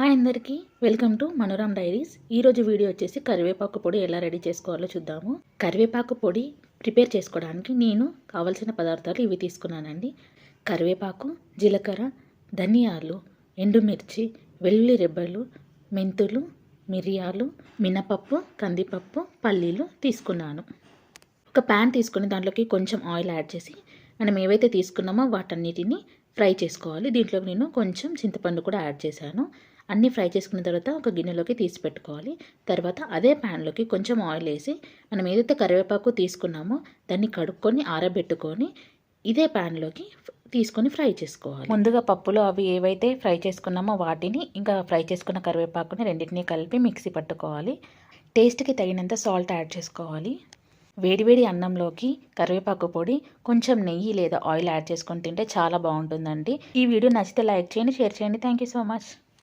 Hi అందరికీ. Welcome to Manoram diaries. ఈరోజు video వచ్చేసి కరివేపాకు పొడి ఎలా రెడీ చేసుకోవాలో చూద్దాము. కరివేపాకు పొడి ప్రిపేర్ చేసుకోవడానికి నేను కావలసిన పదార్థాలు ఇవి తీసుకున్నానండి. కరివేపాకు జీలకర్ర ధనియాలు ఎండుమిర్చి వెల్లుల్లి రెబ్బలు మెంతులు మిరియాలు మినపప్పు కందిపప్పు పల్లీలు తీసుకున్నాను. ఒక ప్యాన్ తీసుకొని దాంట్లోకి కొంచెం ఆయిల్ యాడ్ చేసి మనం ఏవైతే తీసుకున్నామో వాటన్నిటిని ఫ్రై చేసుకోవాలి. దీంట్లోకి నేను కొంచెం చింతపండు కూడా యాడ్ చేశాను. అన్నీ ఫ్రై చేసుకున్న తర్వాత ఒక గిన్నెలోకి తీసి పెట్టుకోవాలి. తర్వాత అదే ప్యాన్లోకి కొంచెం ఆయిల్ వేసి మనం ఏదైతే కరివేపాకు తీసుకున్నామో దాన్ని కడుక్కొని ఆరబెట్టుకొని ఇదే ప్యాన్లోకి తీసుకొని ఫ్రై చేసుకోవాలి. ముందుగా పప్పులో అవి ఏవైతే ఫ్రై చేసుకున్నామో వాటిని ఇంకా ఫ్రై చేసుకున్న కరివేపాకుని రెండింటినీ కలిపి మిక్సీ పట్టుకోవాలి. టేస్ట్కి తగినంత సాల్ట్ యాడ్ చేసుకోవాలి. వేడివేడి అన్నంలోకి కరివేపాకు పొడి కొంచెం నెయ్యి లేదా ఆయిల్ యాడ్ చేసుకొని తింటే చాలా బాగుంటుందండి. ఈ వీడియో నచ్చితే లైక్ చేయండి షేర్ చేయండి. Thank you so much.